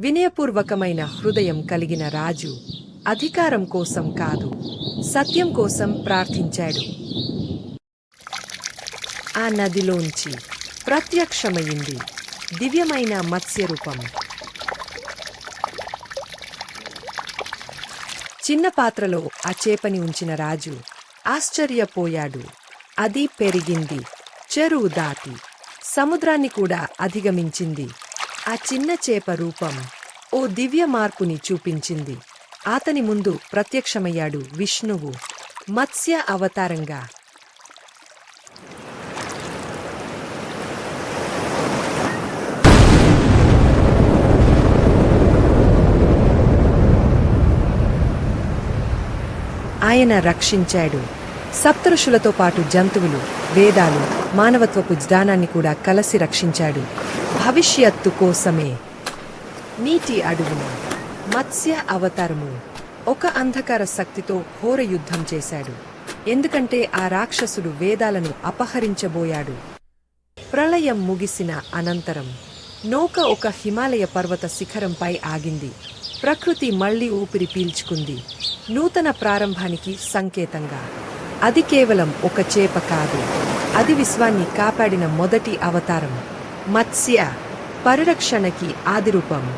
వినయపూర్వకమైన హృదయం కలిగిన రాజు అధికారం కోసం కాదు సత్యం కోసం ప్రార్థించాడు. ఆ నదిలోంచి ప్రత్యక్షమైంది దివ్యమైన మత్స్యరూపం. చిన్న పాత్రలో ఆ చేపని ఉంచిన రాజు ఆశ్చర్యపోయాడు. అది పెరిగింది చెరువు దాటి సముద్రాన్ని కూడా అధిగమించింది. ఆ చిన్న చేప రూపం ఓ దివ్య మార్పుని చూపించింది. అతని ముందు ప్రత్యక్షమయ్యాడు విష్ణువు. మత్స్య అవతారంగా. ఆయన రక్షించాడు. సప్తఋషులతో పాటు జంతువులు వేదాలు మానవత్వపు జ్ఞానాన్ని కూడా కలసి రక్షించాడు. భవిష్యత్తు కోసమే. నీటి అడుగున మత్స్య అవతారము. ఒక అంధకార శక్తితో ఘోర యుద్ధం చేశాడు. ఎందుకంటే ఆ రాక్షసుడు వేదాలను అపహరించబోయాడు. ప్రళయం ముగిసిన అనంతరం నౌక ఒక హిమాలయ పర్వత శిఖరంపై ఆగింది. ప్రకృతి మళ్ళీ ఊపిరి పీల్చుకుంది. నూతన ప్రారంభానికి సంకేతంగా. అది కేవలం ఒక చేప కాదు. అది విశ్వాన్ని కాపాడిన మొదటి అవతారం. మత్స్య. పరిరక్షణకి ఆదిరూపం.